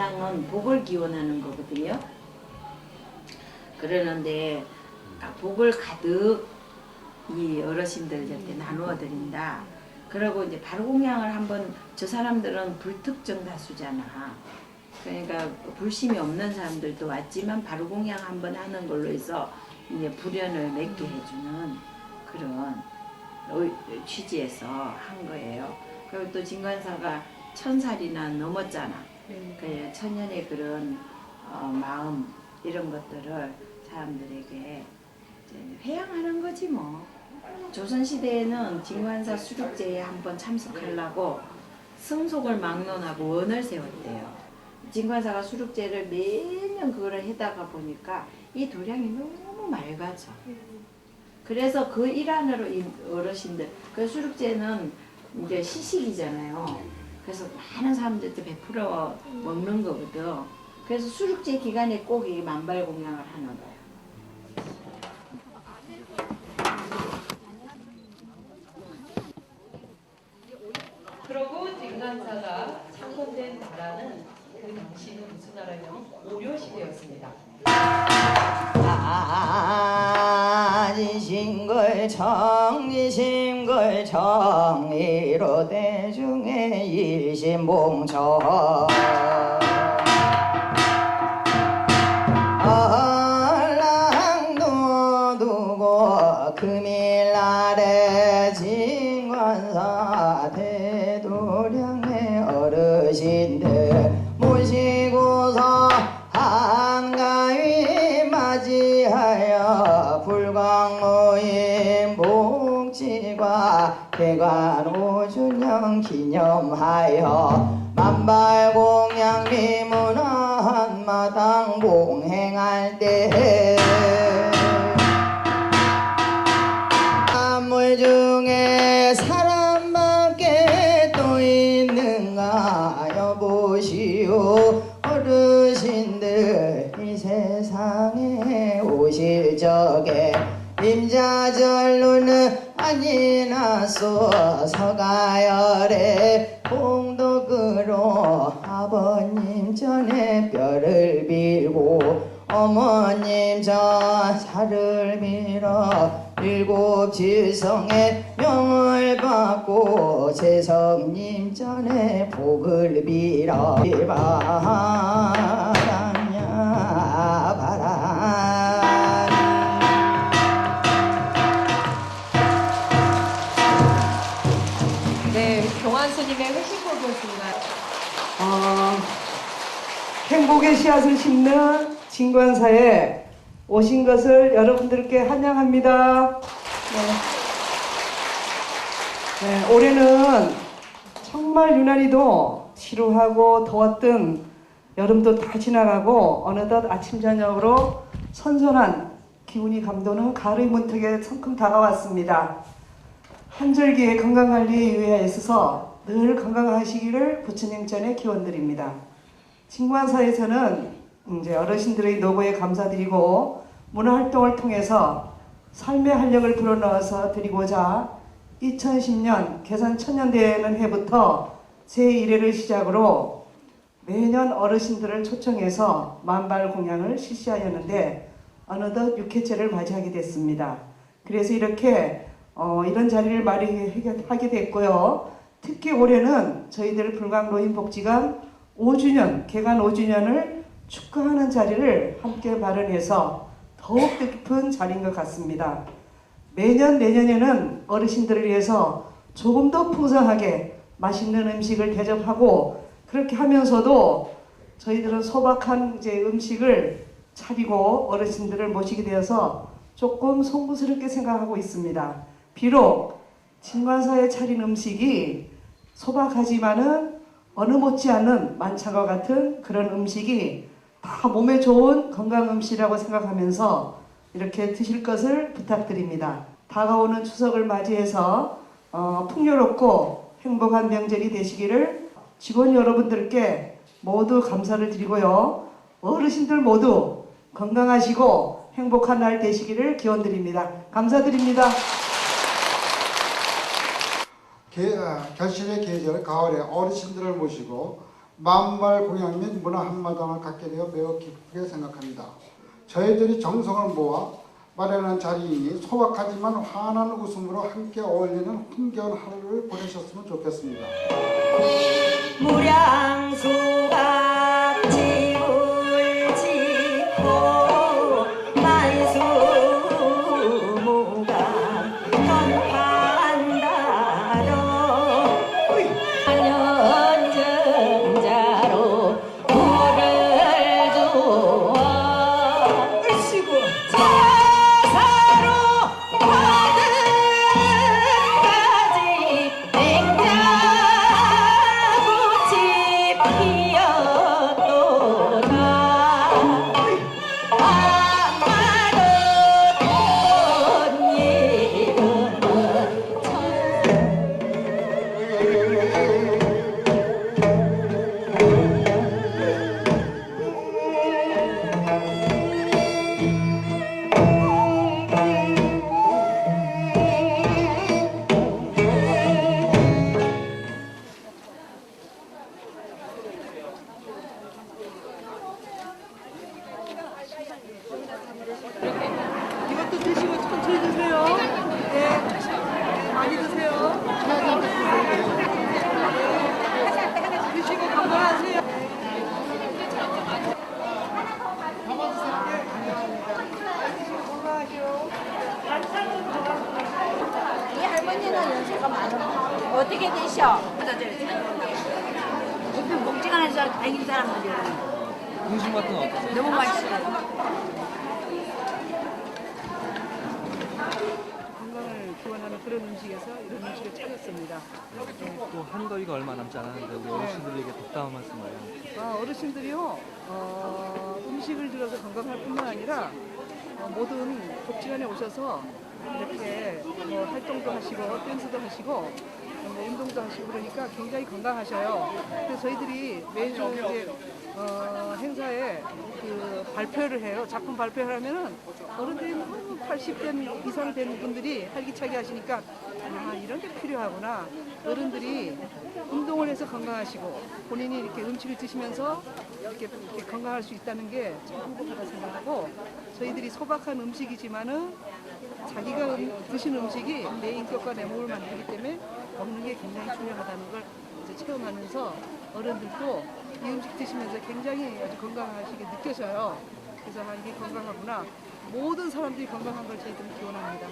신앙은 복을 기원하는 거거든요. 그러는데 아, 복을 가득 이 어르신들 한테 나누어 드린다. 그러고 이제 발공양을 한번 저 사람들은 불특정 다수잖아. 그러니까 불심이 없는 사람들도 왔지만 발공양 한번 하는 걸로 해서 이제 불연을 맺게 해주는 그런 의- 취지에서 한 거예요. 그리고 또 진관사가 천 살이나 넘었잖아. 그 천년의 그런 어, 마음 이런 것들을 사람들에게 회양하는 거지 뭐. 조선 시대에는 진관사 수륙제에 한번 참석하려고 승속을 막론하고 원을 세웠대요. 진관사가 수륙제를 매년 그거를 해다가 보니까 이 도량이 너무 맑아져. 그래서 그 일환으로 이 어르신들 그 수륙제는 이제 시식이잖아요. 그래서 많은 사람들한테 베풀어 먹는 거거든. 그래서 수륙제 기간에 꼭 이 만발 공양을 하는 거야. 그러고 진간사가 창건된 나라는 그 당시는 무슨 나라냐면 오려 시대였습니다. 아지신걸 청지신걸 정의로 대중의 일심봉청 얼랑도 두고 금일날에 진관사 대도량의 어르신들 모시고서 한가위 맞이하여 불광모임 복지과 대관 5주년 기념하여 만발공양 미문화 한마당 봉행할 때 만물 중에 사람밖에 또 있는가 여보시오. 어르신들 이 세상에 오실 적에 임자절로는 아니나소 서가열에 공덕으로 아버님 전에 뼈를 빌고 어머님 전 살을 빌어 일곱 지성의 명을 받고 재성님 전에 복을 빌어 바라냐 바 네, 경환 스님의 회식곡이었습니다. 어, 행복의 씨앗을 심는 진관사에 오신 것을 여러분들께 환영합니다. 네. 네, 올해는 정말 유난히도 지루하고 더웠던 여름도 다 지나가고 어느덧 아침 저녁으로 선선한 기운이 감도는 가을의 문턱에 성큼 다가왔습니다. 한절기에 건강관리에 위해 있어서 늘 건강하시기를 부처님 전에 기원드립니다. 진관사에서는 이제 어르신들의 노고에 감사드리고 문화활동을 통해서 삶의 활력을 불어넣어서 드리고자 2010년 개산 천년대회는 해부터 제1회를 시작으로 매년 어르신들을 초청해서 만발 공양을 실시하였는데 어느덧 6회째를 맞이하게 됐습니다. 그래서 이렇게 어, 이런 자리를 마련하게 됐고요. 특히 올해는 저희들 불광노인복지관 5주년, 개관 5주년을 축하하는 자리를 함께 마련해서 더욱 뜻깊은 자리인 것 같습니다. 매년 내년에는 어르신들을 위해서 조금 더 풍성하게 맛있는 음식을 대접하고 그렇게 하면서도 저희들은 소박한 이제 음식을 차리고 어르신들을 모시게 되어서 조금 송구스럽게 생각하고 있습니다. 비록 진관사에 차린 음식이 소박하지만은 어느 못지않은 만찬과 같은 그런 음식이 다 몸에 좋은 건강 음식이라고 생각하면서 이렇게 드실 것을 부탁드립니다. 다가오는 추석을 맞이해서 어, 풍요롭고 행복한 명절이 되시기를 직원 여러분들께 모두 감사를 드리고요. 어르신들 모두 건강하시고 행복한 날 되시기를 기원드립니다. 감사드립니다. 결실의 계절 가을에 어르신들을 모시고 마음말 공양 및 문화 한마당을 갖게 되어 매우 기쁘게 생각합니다. 저희들이 정성을 모아 마련한 자리이니 소박하지만 환한 웃음으로 함께 어울리는 흥겨운 하루를 보내셨으면 좋겠습니다. 무량수가 이 할머니는 연세가 많아. 어떻게 되셔? 무슨 복지관에서 다닌 사람들이야. 음식 맛은 어떠세요? 너무 맛있어요. 건강을 기원하는 그런 음식에서 이런 음식을 찾았습니다. 또 한더위가 얼마 남지 않았는데 우리 어르신들에게 덕담한 말씀 뭐예요? 아, 어르신들이요 어, 음식을 들어서 건강할 뿐만 아니라 어, 모든 복지관에 오셔서 이렇게 뭐 활동도 하시고 댄스도 하시고 뭐 운동도 하시고 그러니까 굉장히 건강하셔요. 그래서 저희들이 매주 이제 어, 행사에 그 발표를 해요. 작품 발표를 하면은 어른들이 너무 80대 이상 된 분들이 활기차게 하시니까 아 이런 게 필요하구나. 어른들이 운동을 해서 건강하시고 본인이 이렇게 음식을 드시면서 이렇게, 이렇게 건강할 수 있다는 게 참 행복하다 생각하고 저희들이 소박한 음식이지만은 자기가 음- 드신 음식이 내 인격과 내 몸을 만들기 때문에 먹는 게 굉장히 중요하다는 걸 이제 체험하면서 어른들도 이 음식 드시면서 굉장히 아주 건강하시게 느껴져요. 그래서 아, 이게 건강하구나. 모든 사람들이 건강한 걸 저희들은 기원합니다.